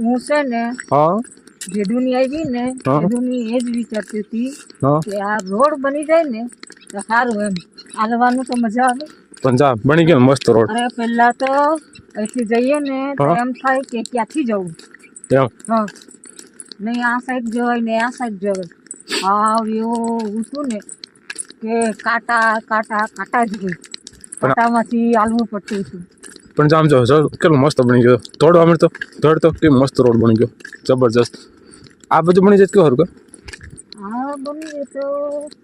હું છે ને હા. જેડુની આવી ને જેડુની એ જ વિચારતી હતી કે આ રોડ બની જાય ને તો સારું એમ. હાલવાનું તો મજા આવે. પંજાબ બની ગયો મસ્ત રોડ. અરે પહેલા તો અહીંથી જઈએ ને તો એમ થાય કે ક્યાંથી જવું? હા. નહીં આ સાઈડ જવાય ને આ સાઈડ જવાય. હા એવું ઊંચું ને કે કાંટા કાંટા કાંટા જ હોય. કાંટામાંથી હાલવું પડતું હતું પણ જામ જો જો કેટલો મસ્ત બની ગયો. દોડવા મળતો દોડતો કેમ મસ્ત રોડ બની ગયો. જબરજસ્ત. આ બધું બની જાય કેવું હરકત? હા બની જાય તો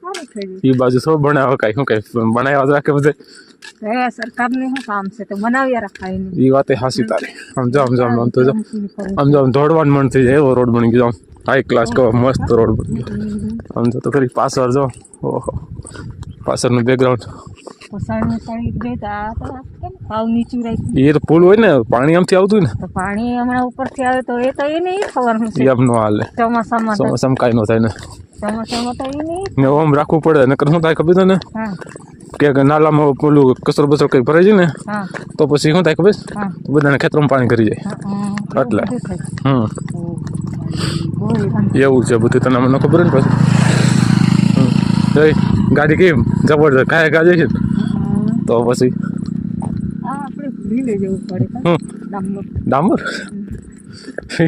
સારું થઈ જાય. એ બાજુ થોડું બનાવે કાંઈ શું કાંઈ બનાવ્યા જ રાખે બધે. હવે સરકારને શું કામ છે તો બનાવ્યા રખાય ને એ વાતે હાસી તારી. આમ જો આમ જો આમ તો જો. આમ જો આમ દોડવાનું મન થઈ જાય એવો રોડ બની ગયો. આમ હાઈ ક્લાસ કહો મસ્ત રોડ બની ગયો. આમ જો તો ખરી પાછળ જો. ઓહો. પાછળનું બેકગ્રાઉન્ડ એ તો પુલ હોય ને પાણી આમથી આવતું તો પાણી હમણાં ઉપરથી આવે તો એ તો એને ઈ ખબર ને એ આમ નો હાલે. ચોમાસામાં ચોમાસામાં કાંઈ ન થાય ને. ચોમાસામાં તો એ નહીં ને આમ રાખવું પડે નકર શું થાય ખબર ને કે નાલામાં પેલું કચરો બચરો કંઈ ભરાય છે ને તો પછી શું થાય ખબર? બધાને ખેતરમાં પાણી કરી જાય. એટલે. હમ. એવું છે બધું તને મને ખબર ને પછી. જય. ગાડી કેમ? જબરદસ્ત કાય ગાડી છે તો પછી? ડામર.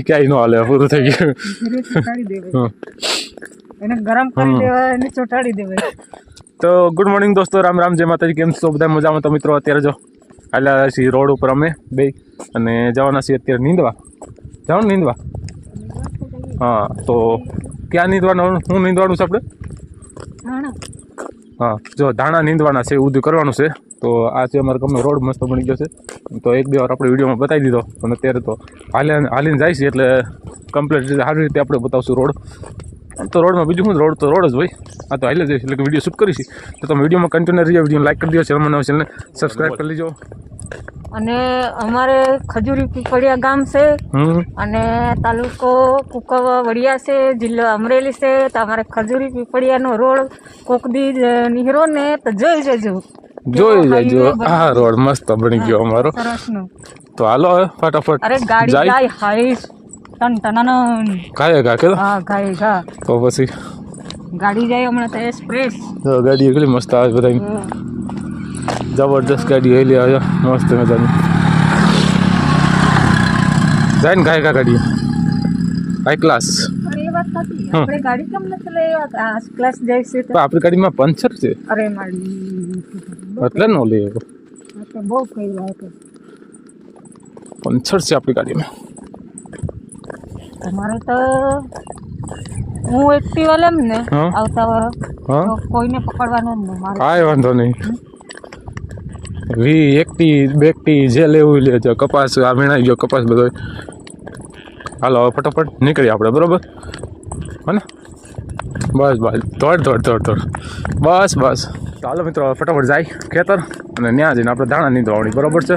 ક્યાંય ન હાલે પૂરું થઈ ગયું. એને ગરમ કરી દેવાય એને ચોટાડી દેવાય. તો ગુડ મોર્નિંગ દોસ્તો રામ રામ જય માતાજી. કેમ છો? બધા મજામાં? તો મિત્રો અત્યારે જો આટલા છીએ રોડ ઉપર અમે બે અને જવાના છીએ અત્યારે નીંદવા. જવાનું નીંદવા. હા તો ક્યાં નીંદવાનું? શું નીંદવાનું છે આપણે? હા, જો ધાણા નીંદવાના છે, એવું કરવાનું છે, તો આ છે અમારે ગમે રોડ મસ્ત બની ગયો છે, તો એક બે વાર આપણે વિડીયોમાં બતાવી દીધો, પણ અત્યારે તો હાલે હાલીને જાય છે, એટલે કમ્પ્લીટ રીતે સારી રીતે આપણે બતાવશું રોડ. આમ તો રોડમાં બીજું શું રોડ તો રોડ જ હોય. આ તો હાલે જ એટલે કે વીડિયો શૂટ કરીશ. તો તમે વિડીયોમાં કન્ટિન્યુ રહીએ વીડિયો લાઈક કરી દો ચેનલ નવો ચેનલને સબસ્ક્રાઈબ કરી લેજો. અને અમારે ખજૂરી પીપળિયા ગામ છે. અને તાલુકો કુકવા વડિયા છે જિલ્લો અમરેલી છે. તો અમારે ખજૂરી પીપળિયાનો રોડ કોક દી નીકળો ને તો જોઈ જજો. જોઈ જજો. આ રોડ મસ્ત બની ગયો અમારો. તો હાલો ફટાફટ અરે ગાડી હાઈસ. ટન ટનાનન કાય કા કે હા કાય ગા. તો પછી? ગાડી જાય હમણાં તો એક્સપ્રેસ. તો ગાડી એકલી મસ્ત આવે બધા જબરદસ્ત ગાડી હેલી આવે મસ્ત મજાની. જાય ને ગાય કા ગાડી. High class. આપણે ગાડી કેમ નથી લઈ ક્લાસ જાય છે આપણી ગાડીમાં પંચર છે. અરે મારી એટલે નો બહુ કર્યું પંચર છે આપણી ગાડીમાં. તમારે તો હું એકટી વાલેમ ને હા. આવતા હા? કોઈને પકડવાનું જ નહીં મારે. કાંઈ વાંધો નહીં. વી એકટી બેકટી જે લેવું લેજો કપાસ આ વીણાઈ ગયો કપાસ બધો. હાલો હવે ફટાફટ નીકળીએ આપણે બરોબર? ને બસ બસ. દોડ દોડ દોડ દોડ બસ બસ. ચાલો મિત્રો હવે ફટાફટ જાય ખેતર અને ત્યાં જઈને આપણે દાણા નીંદવાની બરોબર છે?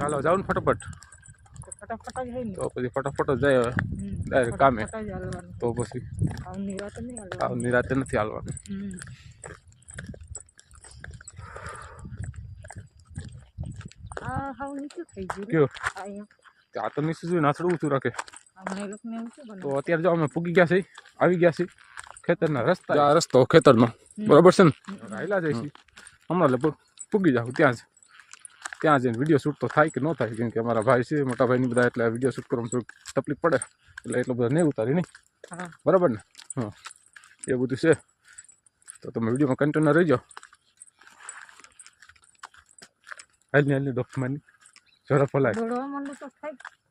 ચાલો જાઓ ને ફટાફટ. ફટાફટ જ હોય ને તો પછી ફટાફટ જ જાય હવે હમ. ડાયરેક્ટ કામે ફટાફટ જ હાલવાનું. તો પછી આવું નિરાંતે નહીં હાલવાનું. આવ નિરાતે નથી હાલવાનું હમ. આ હાવ નીચું થઈ ગયું રે. કયો આ અહીંયા. આ તો નીચું જોઈને નાથડું ઊંચું રાખે અમને એ લોકોને એવું શું તો બનાવે? અત્યારે જો અમે ફૂગી ગયા છીએ આવી ગયા છીએ ખેતરના રસ્તા આ રસ્તો ખેતરનો બરાબર છે ને રાયલા જાય છે હમણાં લગભગ ફૂગી જાવ ત્યાં જ ત્યાં જઈને વીડિયો શૂટ તો થાય કે ન થાય? કેમ કે અમારા ભાઈ છે મોટા ભાઈની બધા એટલે વીડિયો શૂટ કરવામાં થોડીક તકલીફ પડે. એટલે એટલો બધો નહીં ઉતારી નહીં. બરાબર ને? હા. એ બધું છે. તો તમે વિડીયોમાં કન્ટિન્યુ રહી હાલની હાલની ડોક્યુમેન્ટની ઝડપ ફલાય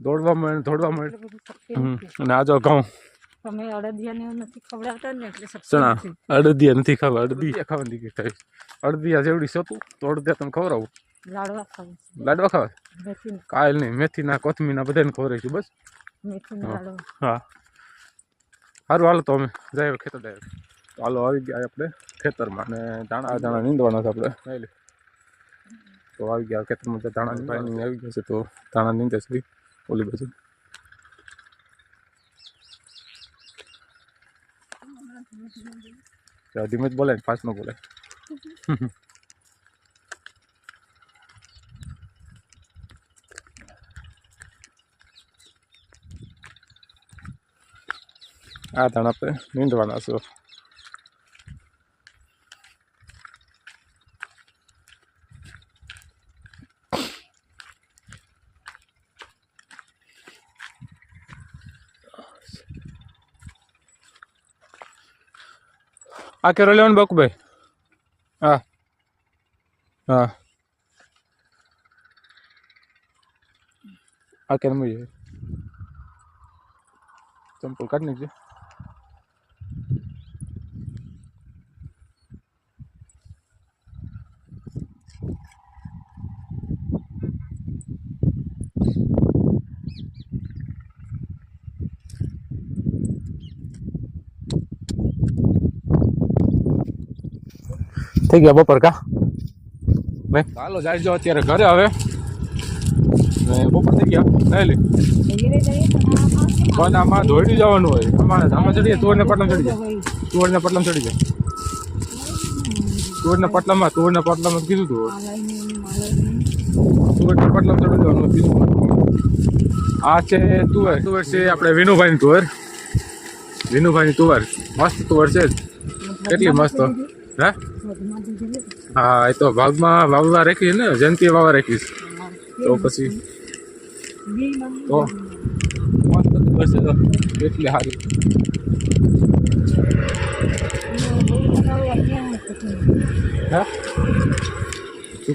દોડવા મળે દોડવા મળે. અને આ જો ઘઉં. તમે અડદિયાને નથી ખવડાવતા ને એટલે ચણા અડદિયા નથી ખાવા અડદિયા ખાવાની કે થાય અડદિયા જેવડી સતું તો અડદિયા તમે ખવડાવું. લાડવા ખાવું લાડવા ખાવા મેથીના. કાયલ નહીં મેથીના કોથમીના બધાને ખવડાવીશું બસ? મેથીના હા. સારું હાલો તો અમે. જાય ખેતર જાય તો હાલો આવી ગયા આપણે ખેતરમાં અને દાણા દાણા નીંદવાના છે આપણે. તો આવી ગયા ખેતરમાં તો દાણા પાણી આવી ગયા છે તો દાણા નીંદે છે ઓલી બાજુ. ધીમે જ બોલાય ને ફાસ્ટ આ તણ આપણે નીંદવાના છો આ કેરો લેવાનું બાકુભાઈ હા હા આ કેરો મળી ચંપલ કાઢી નાખજે થઈ ગયા બપોર કા? ભાઈ ચાલો જાય જો અત્યારે ઘરે હવે. બપોર થઈ ગયા. લઈ લે. ઘરે જઈએ તો ના પાસે પણ આમાં ધોઈડી જવાનું હોય. અમારે આમાં ચડીએ તુવરને પટલામ ચડી જાય. તુવરને પટલામ ચડી જાય. તુવરના પટલામાં તુવરના પટલામાં કીધું તું. આ લઈને તુવરના પટલામ ચડી જવાનું કીધું આ છે તુવર. તુવર છે આપણે વિનુભાઈની તુવર. વિનુભાઈની તુવર. મસ્ત તુવર છે જ. કેટલી મસ્ત. હે? હા, એ તો ભાગમાં વાવવા રાખી ને જયંતિ વાવવા રાખીશ તો પછી તો છે તો કેટલી સારી હે?